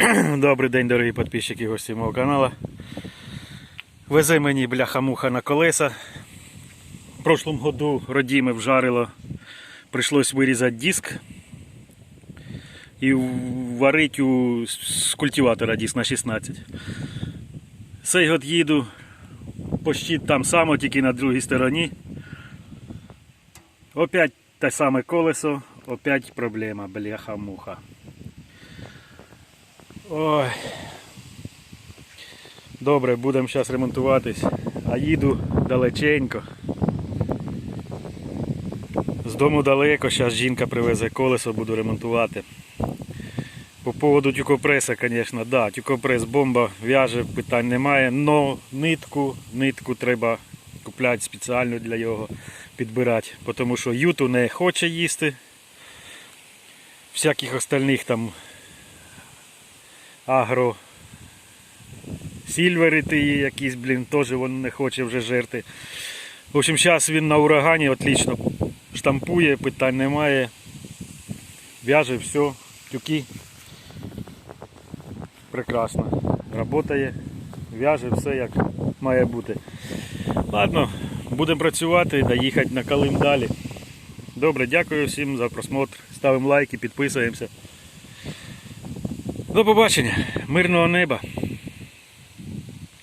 Добрий день, дорогі підписчики і гості мого каналу. Вези мені бляха-муха на колеса. В прошлом году родіме вжарило, прийшлось вирізати диск і варити у з культиватора диск на 16. Цей год їду почти там само, тільки на другій стороні. Опять те саме колесо, опять проблема, бляха-муха. Ой. Добре, будемо зараз ремонтуватись, а їду далеченько. З дому далеко, зараз жінка привезе колесо, буду ремонтувати. По поводу тюкопреса, звісно, да, тюкопрес бомба в'яже, питань немає, но нитку, нитку треба купляти спеціально для його підбирати, тому що юту не хоче їсти. Всяких остальних там агро сільвери ті якісь, блін, теж він не хоче вже жерти. В общем, зараз він на урагані отлично штампує, питань немає. В'яже все, тюки. Прекрасно. Работає, в'яже все як має бути. Ладно, будемо працювати та їхати на Калим далі. Добре, дякую всім за просмотр. Ставимо лайки, підписуємося. До побачення, мирного неба.